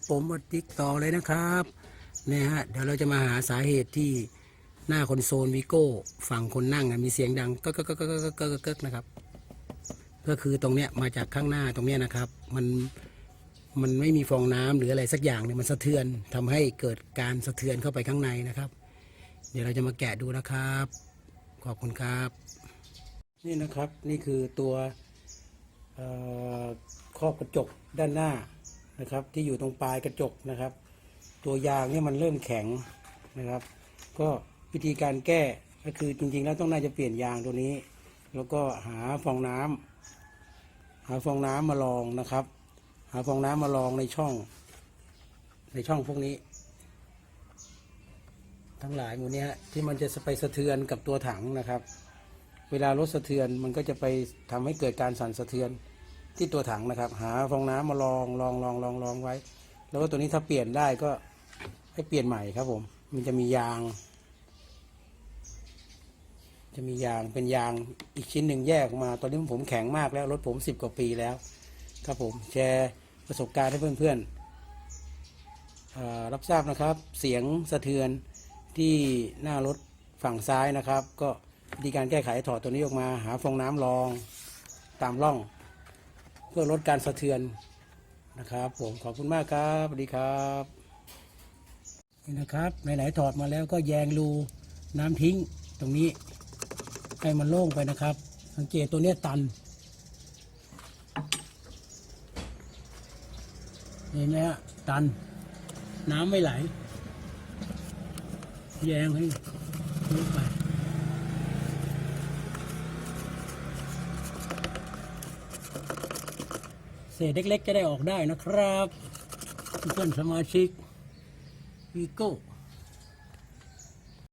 ับผมมาติ๊กต่อเลยนะครับเนี่ยฮะเดี๋ยวเราจะมาหาสาเหตุที่หน้าคอนโซลวิโก้ฝั่งคนนั่งมีเสียงดังก็ก็ก็ก็ก็ก็ก็นะครับ ก็คือตรงเนี้ยมาจากข้างหน้าตรงเนี้ยนะครับ มันมันไม่มีฟองน้ำหรืออะไรสักอย่างเนี่ยมันสะเทือนทำให้เกิดการสะเทือนเข้าไปข้างในนะครับ เดี๋ยวเราจะมาแกะดูนะครับ ขอบคุณครับ นี่นะครับนี่คือตัวครอบกระจกด้านหน้า นะครับ ที่อยู่ตรงปลายกระจกนะครับ ตัวยางเนี่ยมันเริ่มแข็งนะครับ ก็วิธีการแก้ก็คือจริงๆแล้วต้องน่าจะเปลี่ยนยางตัวนี้ แล้วก็หาฟองน้ำหาฟองน้ำมาลองนะครับ หาฟองน้ำมาลองในช่อง ในช่องพวกนี้ ทั้งหลายหมดเนี้ยที่มันจะไปสะเทือนกับตัวถังนะครับ เวลารถสะเทือนมันก็จะไปทำให้เกิดการสั่นสะเทือน ที่ตัวถังนะครับ หาฟองน้ำมาลองลองลองลองลองไว้ แล้วก็ตัวนี้ถ้าเปลี่ยนได้ก็ให้เปลี่ยนใหม่ครับผม มันจะมียาง จะมียางเป็นยางอีกชิ้นหนึ่งแยกออกมา ตอนนี้ผมแข็งมากแล้วรถผมสิบกว่าปีแล้ว ครับผมแชร์ประสบการณ์ให้เพื่อนๆเอ่อรับทราบนะครับ เสียงสะเทือนที่หน้ารถฝั่งซ้ายนะครับ ก็วิธีการแก้ไขถอดตัวนี้ออกมา หาฟองน้ำรองตามร่อง เพื่อลดการสะเทือนนะครับ ผมขอบคุณมากครับสวัสดีครับนี่นะครับไหนๆถอดมาแล้วก็แยงรูน้ำทิ้งตรงนี้ให้มันโล่งไปนะครับ สังเกตตัวเนี้ยตันเห็นไหมฮะตัน น้ำไม่ไหล แยงให้ลุกไป เศ ษเล็กๆ จะได้ออกได้นะครับ เพื่อนสมาชิกวีโก้